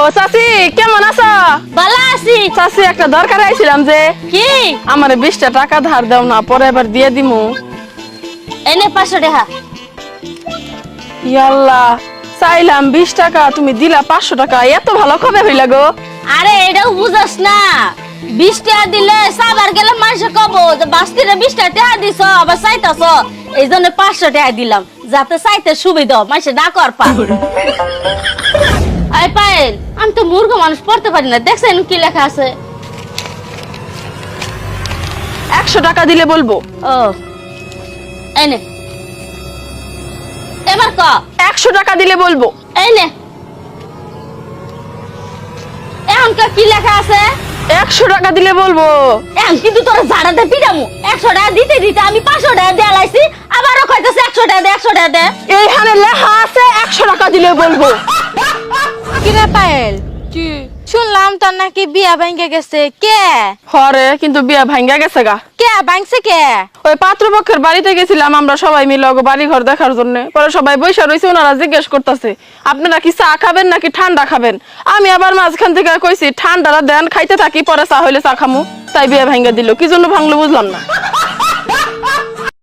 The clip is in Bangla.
ও চাচি কেমন আছো? ভালো আছি। চাচি একটা দরকার আইছিলাম যে কি? আমার বিশটা টাকা ধার দাও না পরে এবার দিয়ে দিমু। এনে পাঁচশো টাকা। ইয়াল্লা চাইলাম বিশ টাকা তুমি দিলা পাঁচশো টাকা এত ভালো কবে হইলা গো? আরে এটাও বুঝাস না। বিশ টাকা দিলে সাবার গেলে মানুষে কব যে বাস্তিরে বিশ টাকা দিছ আবার চাইতাছ। এই জন্য পাঁচশো টাকা দিলাম যাতে চাইতে সুবিধা মানুষে না কর পা আমি তো মূর্খ মানুষ পড়তে পারি না। দেখছেন কি লেখা আছে? একশো টাকা দিলে বলব। ও এনে এবার ক? একশো টাকা দিলে বলব। এনে কি লেখা আছে? একশো টাকা দিলে বলব। এখন কিন্তু তোর ঝাড়াতে পিটামু। একশো টাকা দিতে দিতে আমি পাঁচশো টাকা দেয়া লাইছি আবারও কইতেছে একশো টাকা দে একশো টাকা দে। এইখানে লেখা আছে একশো টাকা দিলে বলব। কিরে পায়েল শুনলাম তোর নাকি বিয়া ভাঙ্গে গেছে। কে? হরে কিন্তু বিয়া ভাঙ্গা গেছে গা। কে? ভাঙছে কে? ওই পাত্রপক্ষের বাড়িতে গেছিলাম আমরা সবাই মিলে ওগো বাড়ি ঘর দেখার জন্য। পরে সবাই বৈশা রয়েছে ওনারা জিজ্ঞেস করতেছে আপনারা কি চা খাবেন নাকি ঠান্ডা খাবেন? আমি আবার মাঝখান থেকে কইছি ঠান্ডাটা দেন খাইতে থাকি পরে চা হইলে চা খামু। তাই বিয়ে ভাঙ্গা দিল। কি জন্য ভাঙলো বুঝলাম না।